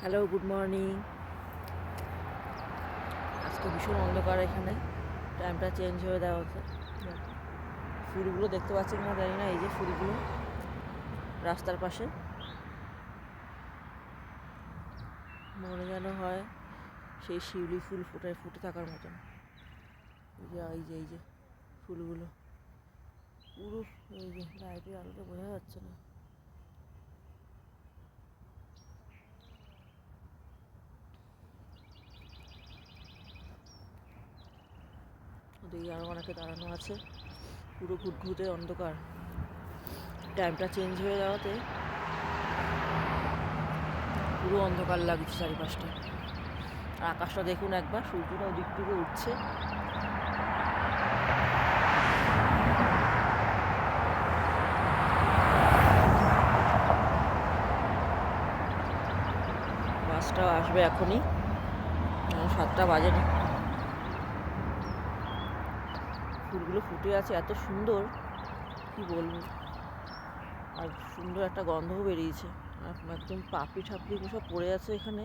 Hello good morning আজকে ভীষণ অন্ধকার এখানে। টাইমটা চেঞ্জ হয়ে দেওয়া হচ্ছে। ফুলগুলো দেখতে পাচ্ছেন না জানি না, এই যে ফুলগুলো রাস্তার পাশে। মনে যেন হয় সেই শিউলি ফুল ফুটে ফুটে থাকার মতন। এই যে এই যে এই যে ফুলগুলো। পুরো, এই যে লাইটের আলোতে বোঝা যাচ্ছে না। ওদিকে আরও অনেকে দাঁড়ানো আছে। পুরো ঘুটঘুটে অন্ধকার। টাইমটা চেঞ্জ হয়ে যাওয়াতে পুরো অন্ধকার লাগছে চারিপাশটা। আর আকাশটা দেখুন একবার, সূর্যটা ওদিক থেকে উঠছে। বাসটাও আসবে এখনই। এখন সাতটা বাজেনি। ফুলগুলো ফুটে আছে, এত সুন্দর। কি বলব? আর সুন্দর একটা গন্ধও বেরিয়েছে। আর একদম পাপড়ি ঠাপড়ি সব পড়ে আছে এখানে।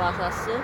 বাস আসছে।